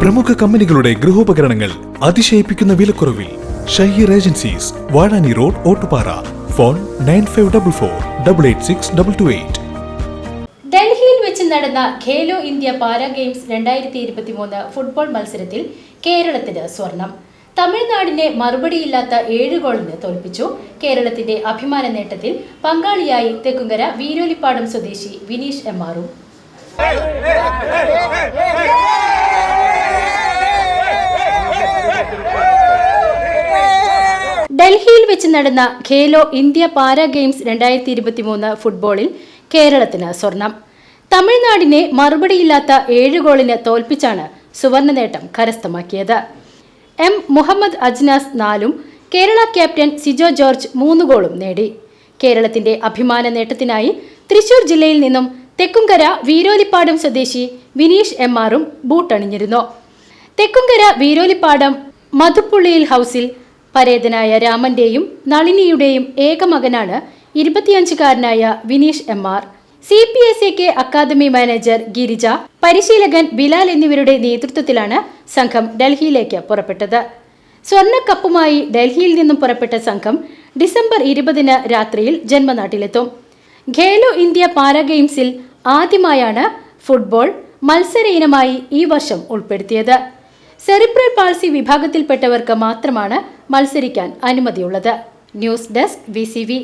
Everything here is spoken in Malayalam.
പ്രമുഖ കമ്പനികളുടെ ഗൃഹോപകരണങ്ങൾ അതിശയിപ്പിക്കുന്ന വിലക്കുറവിൽ Shaheer agencies Vazhani road Ottupara. Phone nine five double four double eight six double two eight. ഡൽഹിയിൽ വെച്ച് നടന്ന ഖേലോ ഇന്ത്യ പാരാ ഗെയിംസ് രണ്ടായിരത്തി ഇരുപത്തി മൂന്ന് ഫുട്ബോൾ മത്സരത്തിൽ കേരളത്തിന് സ്വർണം. തമിഴ്നാടിനെ മറുപടിയില്ലാത്ത ഏഴ് ഗോളിന് തോൽപ്പിച്ചു. കേരളത്തിന്റെ അഭിമാന നേട്ടത്തിൽ പങ്കാളിയായി തെക്കുങ്കര വീരോലിപ്പാടം സ്വദേശി വിനീഷ് എം ആറും. ഡൽഹിയിൽ വെച്ച് നടന്ന ഖേലോ ഇന്ത്യ പാരാ ഗെയിംസ് രണ്ടായിരത്തി ഇരുപത്തിമൂന്ന് ഫുട്ബോളിൽ കേരളത്തിന് സ്വർണം. തമിഴ്നാടിനെ മറുപടിയില്ലാത്ത ഏഴ് ഗോളിന് തോൽപ്പിച്ചാണ് സുവർണ നേട്ടം കരസ്ഥമാക്കിയത്. എം മുഹമ്മദ് അജ്നാസ് നാലും കേരള ക്യാപ്റ്റൻ സിജോ ജോർജ് മൂന്ന് ഗോളും നേടി. കേരളത്തിന്റെ അഭിമാന നേട്ടത്തിനായി തൃശൂർ ജില്ലയിൽ നിന്നും തെക്കുംകര വീരോലിപ്പാടം സ്വദേശി വിനീഷ് എം ആറും ബൂട്ടണിഞ്ഞിരുന്നു. തെക്കുംകര വീരോലിപ്പാടം മധുപ്പുള്ളിയിൽ ഹൗസിൽ പരേതനായ രാമന്റെയും നളിനിയുടെയും ഏക മകനാണ് ഇരുപത്തിയഞ്ചുകാരനായ Vineesh M R. C P S A K academy manager Girija പരിശീലകൻ ബിലാൽ എന്നിവരുടെ നേതൃത്വത്തിലാണ് സംഘം ഡൽഹിയിലേക്ക് പുറപ്പെട്ടത്. സ്വർണക്കപ്പുമായി ഡൽഹിയിൽ നിന്നും പുറപ്പെട്ട സംഘം ഡിസംബർ ഇരുപതിന് രാത്രിയിൽ ജന്മനാട്ടിലെത്തും. ഖേലോ ഇന്ത്യ പാരാ ഗെയിംസിൽ ആദ്യമായാണ് ഫുട്ബോൾ മത്സര ഇനമായി ഈ വർഷം ഉൾപ്പെടുത്തിയത്. സെറിബ്രൽ പാൾസി വിഭാഗത്തിൽപ്പെട്ടവർക്ക് മാത്രമാണ് മത്സരിക്കാൻ അനുമതിയുള്ളത്. News desk V